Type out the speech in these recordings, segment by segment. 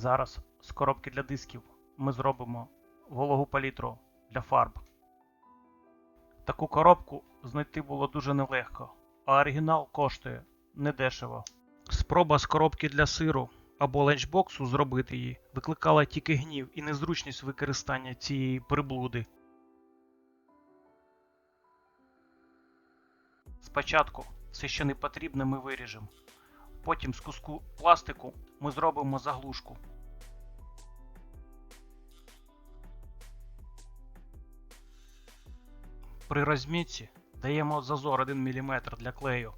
Зараз з коробки для дисків ми зробимо вологу палітру для фарб. Таку коробку знайти було дуже нелегко, а оригінал коштує недешево. Спроба з коробки для сиру або ленчбоксу зробити її викликала тільки гнів і незручність використання цієї приблуди. Спочатку все, що не потрібне, ми виріжемо. Потім з куску пластику ми зробимо заглушку. При розмітці даємо зазор 1 мм для клею.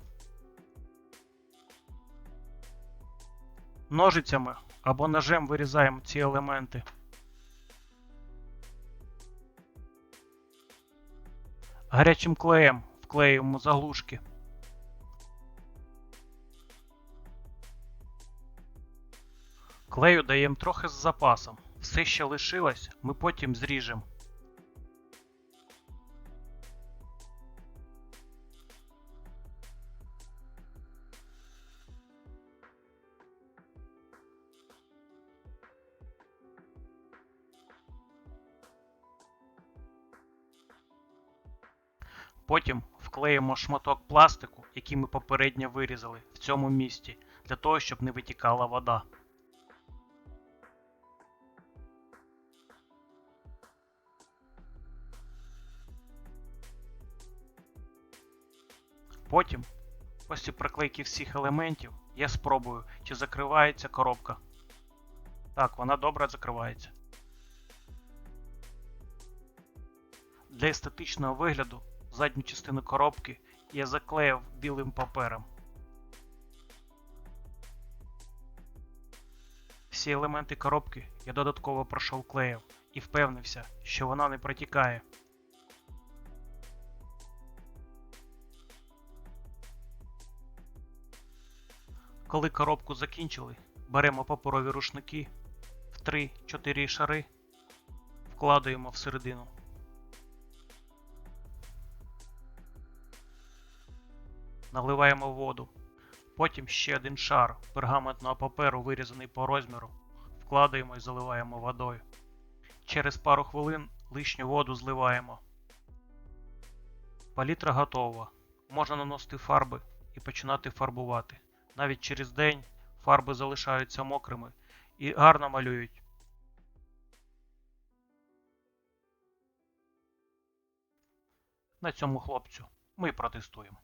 Ножицями або ножем вирізаємо ці елементи. Гарячим клеєм вклеюємо заглушки. Клею даємо трохи з запасом. Все, що лишилось, ми потім зріжемо. Потім вклеїмо шматок пластику, який ми попередньо вирізали в цьому місці, для того, щоб не витікала вода. Потім, після приклейки всіх елементів, я спробую, чи закривається коробка. Так, вона добре закривається. Для естетичного вигляду задню частину коробки я заклеїв білим папером. Всі елементи коробки я додатково пройшов клеєм і впевнився, що вона не протікає. Коли коробку закінчили, беремо паперові рушники в 3-4 шари, вкладаємо всередину. Наливаємо воду. Потім ще один шар пергаментного паперу, вирізаний по розміру, вкладаємо і заливаємо водою. Через пару хвилин лишню воду зливаємо. Палітра готова. Можна наносити фарби і починати фарбувати. Навіть через день фарби залишаються мокрими і гарно малюють. На цьому хлопцю ми протестуємо.